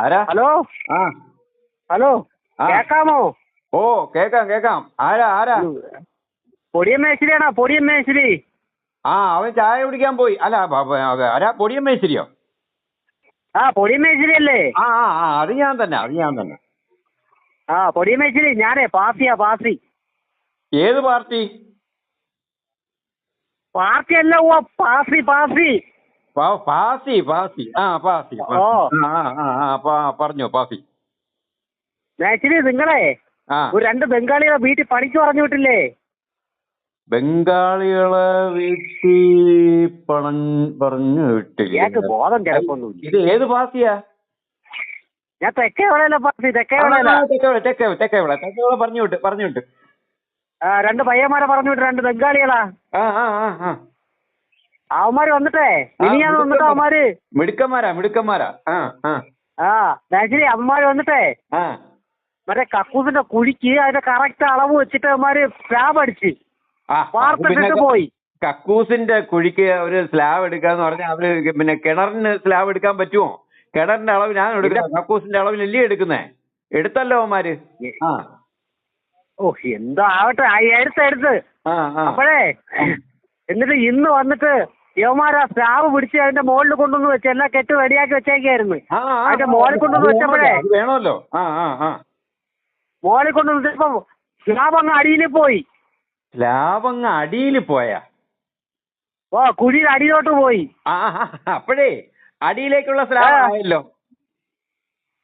ആരാ? ഹലോ? ആ. ഹലോ. കേക്കാമോ? ഓ കേക്കാം കേക്കാം. ആരാ ആരാ? പൊടിയൻ മേശ്ശിരിയാണോ പൊടിയൻ മേശ്ശിരി ആ അവൻ ചായ കുടിക്കാൻ പോയി. അല്ല ആരാ? പൊടിയൻ ആ പൊടിയൻ മേശ്ശിരി അല്ലേ ആ ആ ആ അത് ഞാൻ തന്നെ അത് ഞാൻ തന്നെ. ആ പൊടിയൻ മേശ്ശിരി ഞാനേ പാർട്ടിയാ പാർട്ടി. ഏത് പാർട്ടി? പാർട്ടി അല്ല ഓ പാർട്ടി പാസി പാ- പാസി പാസി. ആ പാസി. ആ ആ ആ പറഞ്ഞോ പാസി. ആക്ച്വലി നിങ്ങളെ ഒരു രണ്ട് ബംഗാളികളെ വീട്ടിൽ പണിക്ക് പറഞ്ഞു വിട്ടില്ലേ? ബംഗാളികളെ വീട്ടിൽ പണം പറഞ്ഞു വിട്ടില്ല. ബോധം കിടക്കൊന്നുമില്ല ഇത് ഏത് പാസിയാ? ഞാൻ തെക്കേ വിളയല്ല പാസി തെക്കേ ആ, തെക്കേ തെക്കേ വിള തെക്കേ വിള പറഞ്ഞു വിട്ട് പറഞ്ഞു വിട്ട്. രണ്ട് പയ്യന്മാരെ പറഞ്ഞു വിട്ട് രണ്ട് ബംഗാളികളാ. ആ ആ ആ. അവന്മാര് വന്നിട്ടേ. ഇനിയാണ് വന്നിട്ട് അവന്മാര്? മിടുക്കന്മാരാ മിടുക്കന്മാരാ. ആ മേശ്ശിരി അവന്മാര് വന്നിട്ടേ. മറ്റേ കക്കൂസിന്റെ കുഴിക്ക് അതിന്റെ കറക്റ്റ് അളവ് വെച്ചിട്ട് അവന്മാര് സ്ലാബ് അടിച്ച്. പോയി. കക്കൂസിന്റെ കുഴിക്ക് ഒരു സ്ലാബ് എടുക്കാന്ന് പറഞ്ഞാൽ അവർ പിന്നെ കിണറിന് സ്ലാബ് എടുക്കാൻ പറ്റുമോ കിണറിന്റെ അളവ് ഞാൻ എടുക്കുന്നത് കക്കൂസിന്റെ അളവിലല്ലേ എടുക്കുന്നേ? എടുത്തല്ലോ അവന്മാര്. ആ. ഓ എന്താ ആവട്ടെ. എടുത്ത് എടുത്ത്. അപ്പോഴേ എന്നിട്ട് ഇന്ന് വന്നിട്ട് യവന്മാരാ സ്ലാവ് പിടിച്ച് അതിന്റെ മുകളിൽ കൊണ്ടുവന്ന് വെച്ച് എല്ലാം കെട്ട് റെഡിയാക്കി വെച്ചേക്കായിരുന്നു. അതിന്റെ മോളിൽ കൊണ്ടുവന്ന് വെച്ചപ്പോഴേ വേണമല്ലോ, മോളിൽ കൊണ്ടുവന്ന് വെച്ചപ്പോ സ്ലാബ് അങ്ങ് അടിയിൽ പോയി. സ്ലാബ് അങ്ങ് അടിയിൽ പോയാ? ഓ കുഴിയിൽ അടിയിലോട്ട് പോയി. അപ്പോഴേ അടിയിലേക്കുള്ള സ്ലാബ് ആയല്ലോ.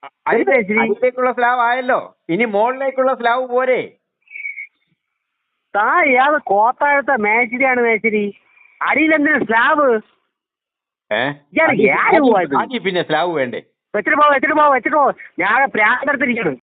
അടി- അടിയിലേക്കുള്ള സ്ലാബ് ആയല്ലോ. ഇനി മുകളിലേക്കുള്ള സ്ലാബ് പോരെ? താ ഏത് കോത്താഴത്തെ മേശിരിയാണ് മേശിരി. അടിയിൽ എന്തിനു സ്ലാബ് പിന്നെ സ്ലാബ് വേണ്ടേ? വെച്ചിട്ട് പോവാ വെച്ചിട്ട് പോവാ വെച്ചിട്ട് പോവാ. ഞാൻ പ്രാന്തെടുത്തിരിക്കുന്നു